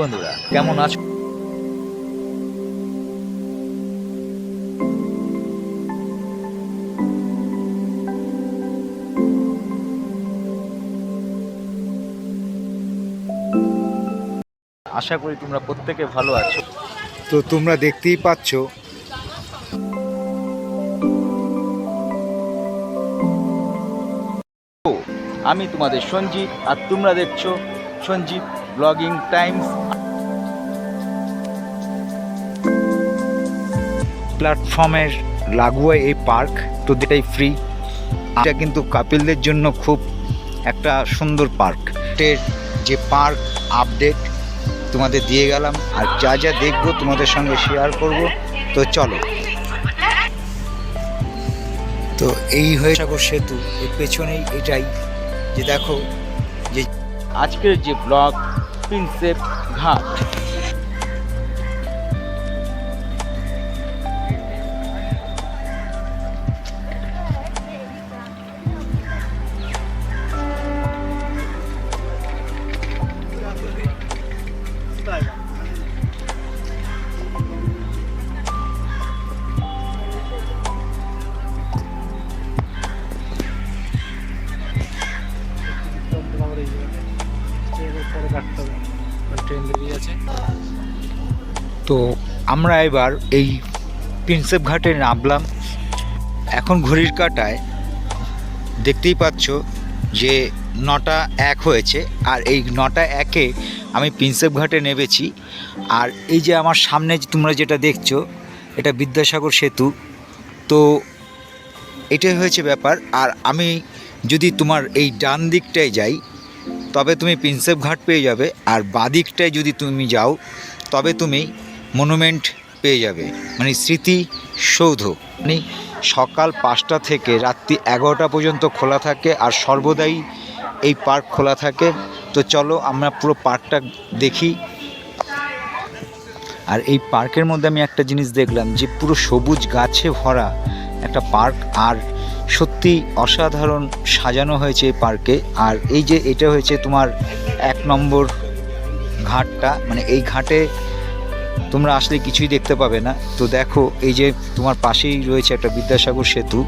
বন্ধুরা কেমন আছো? আশা করি তোমরা প্রত্যেকে ভালো আছো। তো তোমরা দেখতেই পাচ্ছ। আমি তোমাদের সঞ্জিত আর তোমরা দেখছ সঞ্জিত ব্লগিং টাইমস। প্ল্যাটফর্মের লাগোয়া এই পার্ক, তো এটাই ফ্রি এটা কিন্তু কাপিলদের জন্য খুব একটা সুন্দর পার্ক। যে পার্ক আপডেট তোমাদের দিয়ে গেলাম, আর যা যা দেখব তোমাদের সঙ্গে শেয়ার করব। তো চলো। তো এই হয়ে সাগর সেতু, এর পেছনেই এটাই। যে দেখো, যে আজকের যে ব্লগ প্রিন্সেপ ঘাট। তো আমরা এবার এই প্রিন্সেপ ঘাটে নামলাম। এখন ঘড়ির কাটায় দেখতেই পাচ্ছ যে নটা এক হয়েছে। আর এই নটা একে আমি প্রিন্সেপ ঘাটে নেমেছি। আর এই যে আমার সামনে তোমরা যেটা দেখছ, এটা বিদ্যাসাগর সেতু। তো এটাই হয়েছে ব্যাপার। আর আমি যদি তোমার এই ডান দিকটায় যাই তবে তুমি প্রিন্সেপ ঘাট পেয়ে যাবে, আর বাদিকটায় যদি তুমি যাও, তবে তুমি মনুমেন্ট পেয়ে যাবে মানে স্মৃতি সৌধ। মানে সকাল পাঁচটা থেকে রাত্রি এগারোটা পর্যন্ত খোলা থাকে, আর সর্বদাই এই পার্ক খোলা থাকে। তো চলো আমরা পুরো পার্কটা দেখি। আর এই পার্কের মধ্যে আমি একটা জিনিস দেখলাম যে পুরো সবুজ গাছে ভরা একটা পার্ক, আর সত্যি অসাধারণ সাজানো হয়েছে এই পার্কে। আর এই যে এটা হয়েছে তোমার এক নম্বর ঘাটটা মানে এই ঘাটে তোমরা আসলে কিছুই দেখতে পাবে না। তো দেখো, এই যে তোমার পাশেই রয়েছে একটা বিদ্যাসাগর সেতু।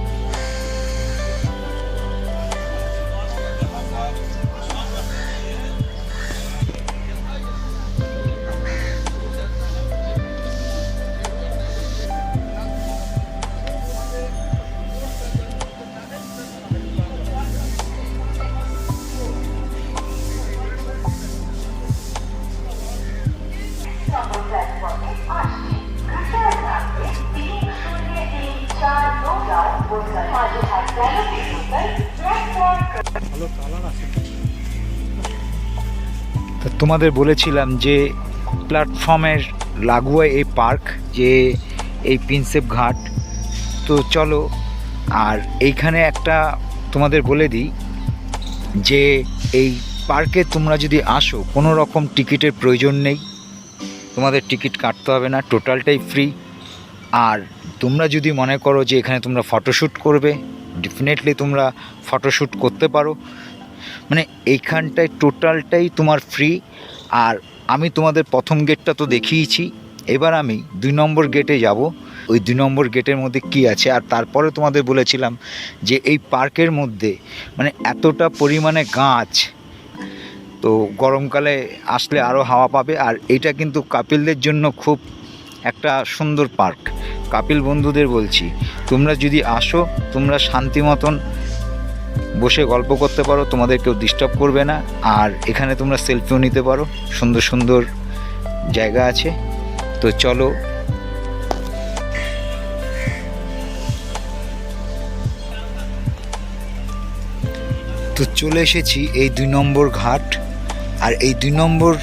তা তোমাদের বলেছিলাম যে প্ল্যাটফর্মের লাগোয়া এই পার্ক, যে এই প্রিন্সেপ ঘাট। তো চলো, আর এইখানে একটা তোমাদের বলে দিই যে এই পার্কে তোমরা যদি আসো, কোনো রকম টিকিটের প্রয়োজন নেই। তোমাদের টিকিট কাটতে হবে না, টোটালটাই ফ্রি। আর তোমরা যদি মনে করো যে এখানে তোমরা ফটোশ্যুট করবে ডেফিনেটলি তোমরা ফটোশ্যুট করতে পারো। মানে এইখানটায় টোটালটাই তোমার ফ্রি আর আমি তোমাদের প্রথম গেটটা তো দেখিয়েছি। এবার আমি দুই নম্বর গেটে যাব। ওই দুই নম্বর গেটের মধ্যে কি আছে? আর তারপরে তোমাদের বলেছিলাম যে এই পার্কের মধ্যে মানে এতটা পরিমাণে গাছ, তো গরমকালে আসলে আরও হাওয়া পাবে। আর এটা কিন্তু কাপিলদের জন্য খুব একটা সুন্দর পার্ক। কাপিল বন্ধুদের বলছি তোমরা যদি আসো, তোমরা শান্তি মতন বসে গল্প করতে পারো, তোমাদের কেউ ডিস্টার্ব করবে না। আর এখানে তোমরা সেলফিও নিতে পারো। সুন্দর সুন্দর জায়গা আছে। তো চলো। তো চলে এসেছি এই দুই নম্বর ঘাট। আর এই দুই নম্বর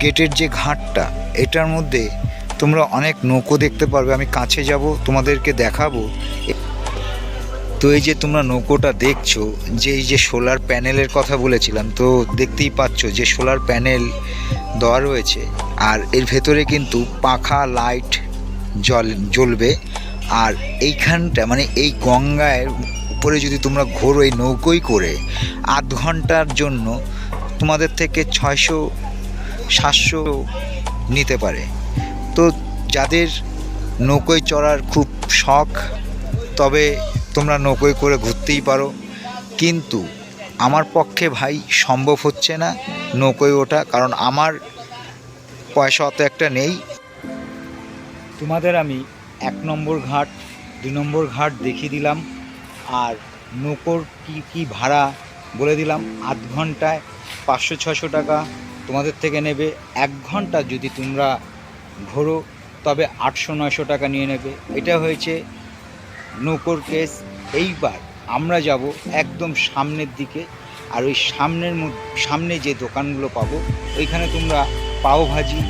গেটের যে ঘাটটা, এটার মধ্যে তোমরা অনেক নৌকো দেখতে পারবে, আমি কাছে যাব, তোমাদেরকে দেখাবো। তো এই যে তোমরা নৌকোটা দেখছ, যে এই যে সোলার প্যানেলের কথা বলেছিলাম, তো দেখতেই পাচ্ছ যে সোলার প্যানেল দেওয়া রয়েছে, আর এর ভেতরে কিন্তু পাখা, লাইট জল জ্বলবে, আর এইখানটা মানে এই গঙ্গায় উপরে যদি তোমরা ঘোরো এই নৌকোই করে, আধ ঘণ্টার জন্য তোমাদের থেকে ছয়শো, সাতশো নিতে পারে। তো যাদের নৌকোয় চড়ার খুব শখ, তবে তোমরা নৌকোয় করে ঘুরতেই পারো। কিন্তু আমার পক্ষে ভাই সম্ভব হচ্ছে না নৌকোয় ওঠা, কারণ আমার পয়সা অত একটা নেই। তোমাদের আমি এক নম্বর ঘাট, দুই নম্বর ঘাট দেখিয়ে দিলাম, আর নৌকোর কি কি ভাড়া বলে দিলাম। আধ ঘন্টায় পাঁচশো ছশো টাকা তোমাদের থেকে নেবে। এক ঘণ্টা যদি তোমরা ঘোরো তবে আটশো, নয়শো টাকা নিয়ে নেবে। এটা হয়েছে নৌকোর কেস। এইবার আমরা যাব একদম সামনের দিকে, আর ওই সামনের সামনে যে দোকানগুলো পাবো, ওইখানে তোমরা পাও ভাজি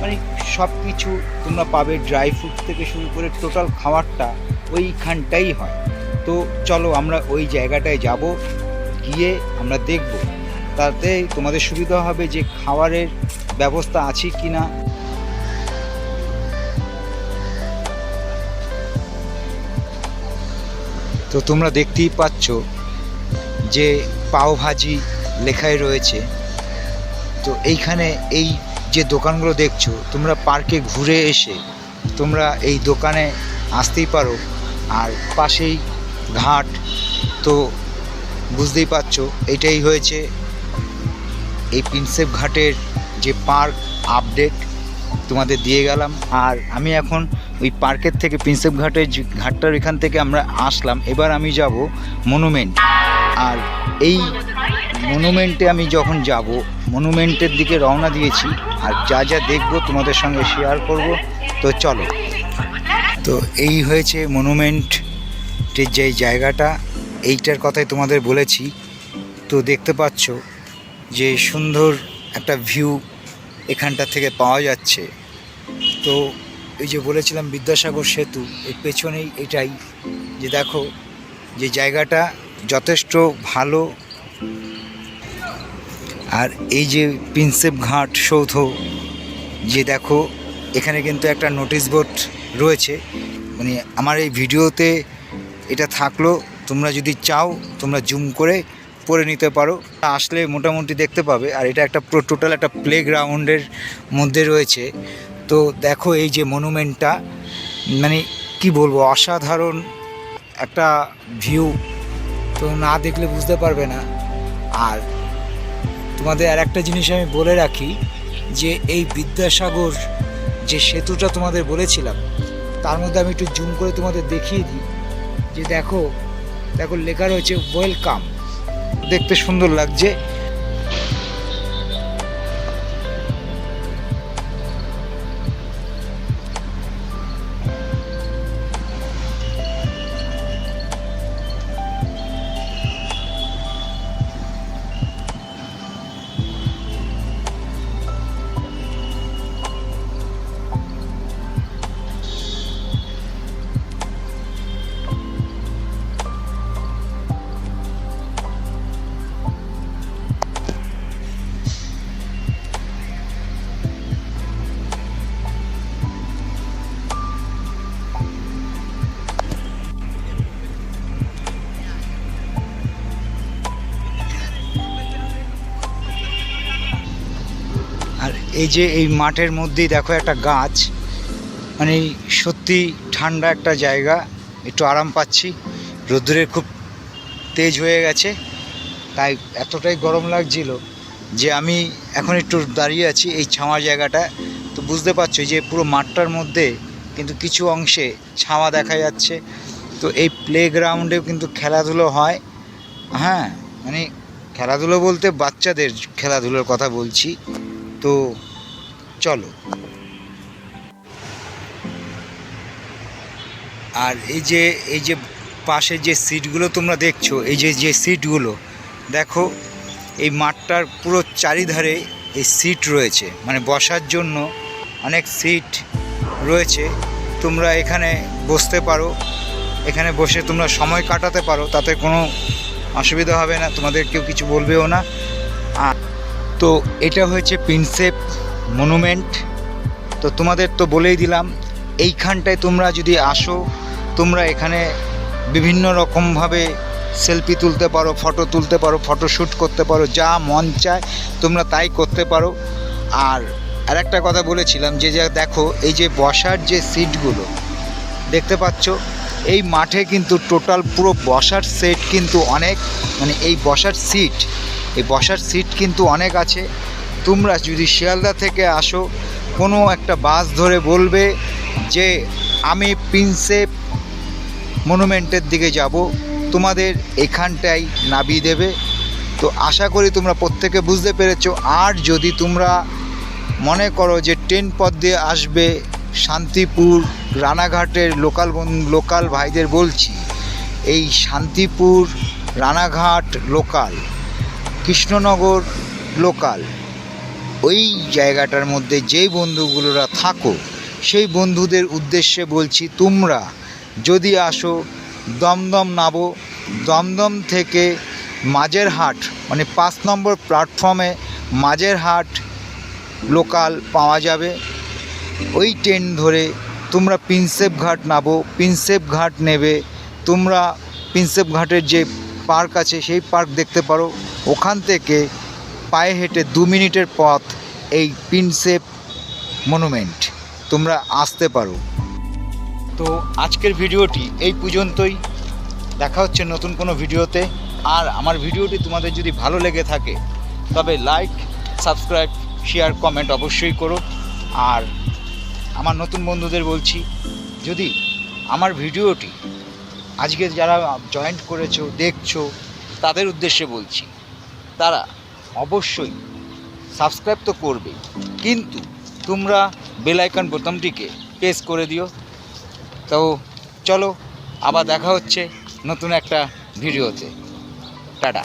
মানে সব কিছু তোমরা পাবে ড্রাই ফ্রুট থেকে শুরু করে টোটাল খাবারটা ওইখানটাই হয়। তো চলো আমরা ওই জায়গাটায় যাব, গিয়ে আমরা দেখব। তাতে তোমাদের সুবিধা হবে যে খাবারের ব্যবস্থা আছে কি না তো তোমরা দেখতেই পাচ্ছ যে পাও ভাজি লেখাই রয়েছে। তো এইখানে এই যে দোকানগুলো দেখছ, তোমরা পার্কে ঘুরে এসে তোমরা এই দোকানে আসতেই পারো। আর পাশেই ঘাট, তো বুঝতেই পারছ, এটাই হয়েছে এই প্রিন্সেপ ঘাটের যে পার্ক আপডেট তোমাদের দিয়ে গেলাম। আর আমি এখন ওই পার্কের থেকে প্রিন্সেপ ঘাটের ঘাটটার এখান থেকে আমরা আসলাম। এবার আমি যাব মনুমেন্ট। আর এই মনুমেন্টে আমি যখন যাব, মনুমেন্টের দিকে রওনা দিয়েছি। আর যা যা দেখব তোমাদের সঙ্গে শেয়ার করব। তো চলো। তো এই হয়েছে মনুমেন্টের যে জায়গাটা, এইটার কথাই তোমাদের বলেছি। তো দেখতে পাচ্ছ যে সুন্দর একটা ভিউ এখানটা থেকে পাওয়া যাচ্ছে। তো এই যে বলেছিলাম বিদ্যাসাগর সেতু, এর পেছনেই এটাই। যে দেখো, যে জায়গাটা যথেষ্ট ভালো। আর এই যে প্রিন্সেপ ঘাট সৌধ, যে দেখো, এখানে কিন্তু একটা নোটিশ বোর্ড রয়েছে। মানে আমার এই ভিডিওতে এটা থাকল, তোমরা যদি চাও, তোমরা জুম করে পড়ে নিতে পারো। আসলে মোটামুটি দেখতে পাবে। আর এটা একটা পুরো টোটাল একটা প্লে গ্রাউন্ডের মধ্যে রয়েছে। তো দেখো এই যে মনুমেন্টটা মানে কি বলব, অসাধারণ একটা ভিউ তো না দেখলে বুঝতে পারবে না। আর তোমাদের আর একটা জিনিস আমি বলে রাখি, যে এই বিদ্যাসাগর যে সেতুটা তোমাদের বলেছিলাম, তার মধ্যে আমি একটু জুম করে তোমাদের দেখিয়ে দিই। যে দেখো দেখো লেখা রয়েছে ওয়েলকাম দেখতে সুন্দর লাগছে। এই যে এই মাঠের মধ্যেই দেখো একটা গাছ। মানে সত্যি ঠান্ডা একটা জায়গা। একটু আরাম পাচ্ছি। রোদ্দুরের খুব তেজ হয়ে গেছে। তাই এতটাই গরম লাগছিল যে আমি এখন একটু দাঁড়িয়ে আছি এই ছাওয়া জায়গাটা। তো বুঝতে পারছ যে পুরো মাঠটার মধ্যে কিন্তু কিছু অংশে ছাওয়া দেখা যাচ্ছে। তো এই প্লে গ্রাউন্ডেও কিন্তু খেলাধুলো হয়। হ্যাঁ মানে খেলাধুলো বলতে বাচ্চাদের খেলাধুলোর কথা বলছি। তো চলো। আর এই যে এই যে পাশে যে সিটগুলো তোমরা দেখছ, এই যে যে সিটগুলো, দেখো, এই মাঠটার পুরো চারিধারে এই সিট রয়েছে। মানে বসার জন্য অনেক সিট রয়েছে। তোমরা এখানে বসতে পারো। এখানে বসে তোমরা সময় কাটাতে পারো। তাতে কোনো অসুবিধা হবে না। তোমাদের কেউ কিছু বলবেও না। আর তো এটা হয়েছে প্রিন্সেপ মনুমেন্ট তো তোমাদের তো বলেই দিলাম, এইখানটায় তোমরা যদি আসো, তোমরা এখানে বিভিন্ন রকমভাবে সেলফি তুলতে পারো ফটো তুলতে পারো ফটোশ্যুট করতে পারো, যা মন চায় তোমরা তাই করতে পারো। আর আর একটা কথা বলেছিলাম যে যে দেখো, এই যে বসার যে সিটগুলো দেখতে পাচ্ছ, এই মাঠে কিন্তু টোটাল পুরো বসার সেট কিন্তু অনেক মানে এই বসার সিট এই বসার সিট কিন্তু অনেক আছে। তোমরা যদি শিয়ালদা থেকে আসো, কোনো একটা বাস ধরে বলবে যে, আমি প্রিন্সেপ মনুমেন্টের দিকে যাব। তোমাদের এখানটাই নামিয়ে দেবে। তো আশা করি তোমরা প্রত্যেকে বুঝতে পেরেছ। আর যদি তোমরা মনে করো যে, ট্রেন পথ দিয়ে আসবে শান্তিপুর রানাঘাটের লোকাল লোকাল ভাইদের বলছি, এই শান্তিপুর রানাঘাট লোকাল কৃষ্ণনগর লোকাল। ওই জায়গাটার মধ্যে যেই বন্ধুগুলোরা থাকো, সেই বন্ধুদের উদ্দেশ্যে বলছি, তোমরা যদি আসো, দমদম নাবো দমদম থেকে মাঝের হাট মানে পাঁচ নম্বর প্ল্যাটফর্মে মাঝের হাট লোকাল পাওয়া যাবে। ওই ট্রেন ধরে তোমরা প্রিন্সেপ ঘাট নাবো প্রিন্সেপ ঘাট নেবে, তোমরা প্রিন্সেপ ঘাটের যে পার্ক আছে, সেই পার্ক দেখতে পারো। ওখান থেকে পায়ে হেঁটে দু মিনিটের পথ এই প্রিন্সেপ মনুমেন্ট। তোমরা আসতে পারো। তো আজকের ভিডিওটি এই পর্যন্তই। দেখা হচ্ছে নতুন কোনো ভিডিওতে। আর আমার ভিডিওটি তোমাদের যদি ভালো লেগে থাকে, তবে লাইক, সাবস্ক্রাইব, শেয়ার, কমেন্ট অবশ্যই করো। আর আমার নতুন বন্ধুদের বলছি, যদি আমার ভিডিওটি আজকে যারা জয়েন্ট করেছ, দেখছ, তাদের উদ্দেশ্যে বলছি তারা অবশ্যই সাবস্ক্রাইব তো করবে কিন্তু তোমরা বেলাইকান বোতামটিকে প্রেস করে দিও। তো চলো, আবার দেখা হচ্ছে নতুন একটা ভিডিওতে। টাটা।